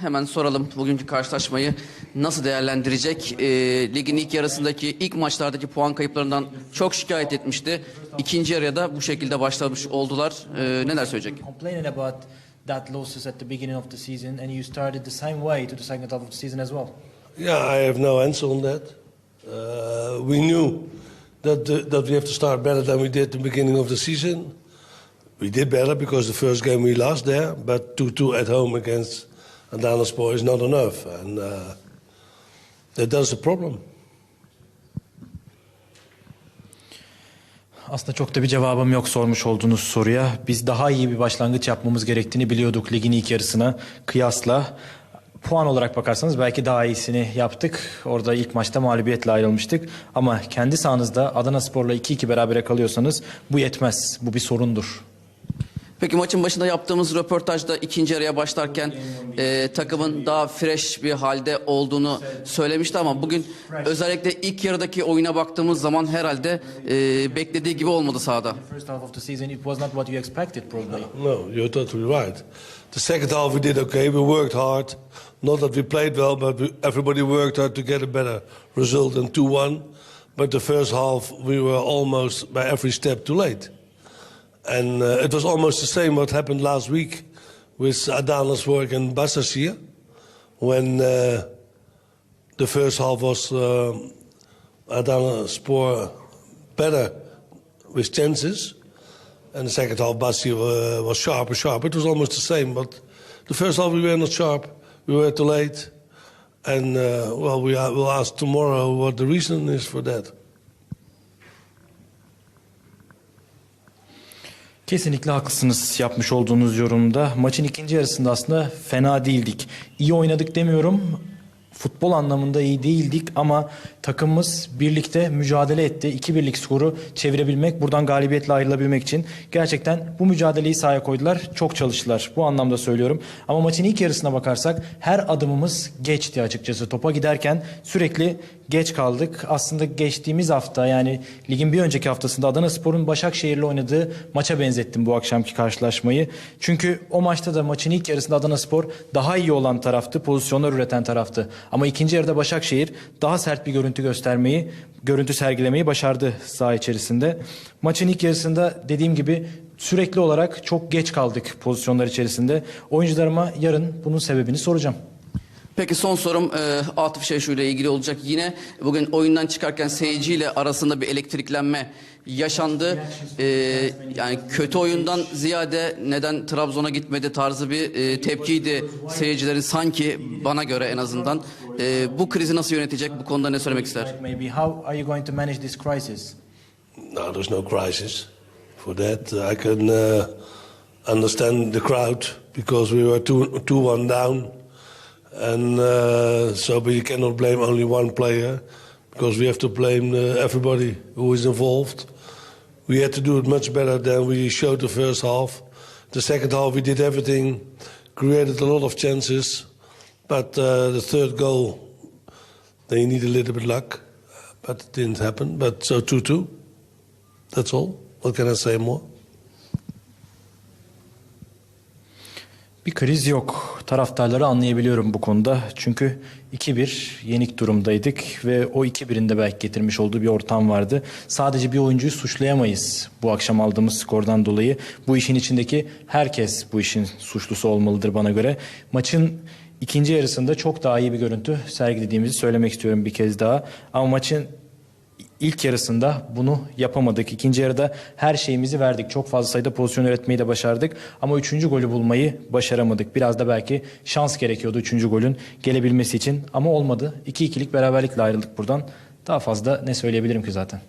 Hemen soralım bugünkü karşılaşmayı nasıl değerlendirecek? Ee, ligin ilk yarısındaki ilk maçlardaki puan kayıplarından çok şikayet etmişti. İkinci yarıya da bu şekilde başlamış oldular. Ee, neler söyleyecek? complaining about that losses at the beginning of the season, and you started the same way to the second half of the season as well. Yeah, I have no answer on that. Uh, we knew that the, that we have to start better than we did at the beginning of the season. We did better because the first game we lost there, but 2-2 at home against Adanaspor is not enough, and uh, that does a problem. Aslında çok da bir cevabım yok sormuş olduğunuz soruya. Biz daha iyi bir başlangıç yapmamız gerektiğini biliyorduk ligin ilk yarısına kıyasla. Puan olarak bakarsanız belki daha iyisini yaptık. Orada ilk maçta mağlubiyetle ayrılmıştık. Ama kendi sahanızda Adana Spor'la 2-2 berabere kalıyorsanız bu yetmez. Bu bir sorundur. Peki maçın başında yaptığımız röportajda ikinci yarıya başlarken e, takımın daha fresh bir halde olduğunu söylemişti ama bugün özellikle ilk yarıdaki oyuna baktığımız zaman herhalde e, beklediği gibi olmadı sahada. No, you're totally right. The second half we did okay. We worked hard. Not that we played well, but we, everybody worked hard to get a better result than 2-1. But the first half we were almost by every step too late. And uh, it was almost the same what happened last week with Adana's work and Basashir. When uh, the first half was uh, Adana better with chances. And the second half, Bassi uh, was sharper, sharper. It was almost the same, but the first half we were not sharp. We were too late. And, uh, well, we will ask tomorrow what the reason is for that. Kesinlikle haklısınız yapmış olduğunuz yorumda. Maçın ikinci yarısında aslında fena değildik. İyi oynadık demiyorum. Futbol anlamında iyi değildik ama takımımız birlikte mücadele etti. 2-1'lik skoru çevirebilmek, buradan galibiyetle ayrılabilmek için gerçekten bu mücadeleyi sahaya koydular. Çok çalıştılar. Bu anlamda söylüyorum. Ama maçın ilk yarısına bakarsak her adımımız geçti açıkçası. Topa giderken sürekli geç kaldık. Aslında geçtiğimiz hafta yani ligin bir önceki haftasında Adana Spor'un Başakşehir'le oynadığı maça benzettim bu akşamki karşılaşmayı. Çünkü o maçta da maçın ilk yarısında Adana Spor daha iyi olan taraftı, pozisyonlar üreten taraftı. Ama ikinci yarıda Başakşehir daha sert bir görüntü göstermeyi, görüntü sergilemeyi başardı saha içerisinde. Maçın ilk yarısında dediğim gibi sürekli olarak çok geç kaldık pozisyonlar içerisinde. Oyuncularıma yarın bunun sebebini soracağım. Peki son sorum e, Atıf Şeşu ile ilgili olacak. Yine bugün oyundan çıkarken seyirciyle arasında bir elektriklenme yaşandı. E, yani kötü oyundan ziyade neden Trabzon'a gitmedi tarzı bir e, tepkiydi seyircilerin sanki bana göre en azından. E, bu krizi nasıl yönetecek bu konuda ne söylemek ister? How are you going to manage this crisis? No, there's no crisis for that. I can uh, understand the crowd because we were 2 2 1 down. And uh, so, but you cannot blame only one player because we have to blame uh, everybody who is involved. We had to do it much better than we showed the first half. The second half, we did everything, created a lot of chances, but uh, the third goal, they need a little bit luck, but it didn't happen. But so 2 2. That's all. What can I say more? Bir kriz yok. Taraftarları anlayabiliyorum bu konuda. Çünkü 2-1 yenik durumdaydık ve o 2-1'in de belki getirmiş olduğu bir ortam vardı. Sadece bir oyuncuyu suçlayamayız bu akşam aldığımız skordan dolayı. Bu işin içindeki herkes bu işin suçlusu olmalıdır bana göre. Maçın ikinci yarısında çok daha iyi bir görüntü sergilediğimizi söylemek istiyorum bir kez daha. Ama maçın İlk yarısında bunu yapamadık. İkinci yarıda her şeyimizi verdik. Çok fazla sayıda pozisyon üretmeyi de başardık. Ama üçüncü golü bulmayı başaramadık. Biraz da belki şans gerekiyordu üçüncü golün gelebilmesi için. Ama olmadı. 2-2'lik beraberlikle ayrıldık buradan. Daha fazla ne söyleyebilirim ki zaten.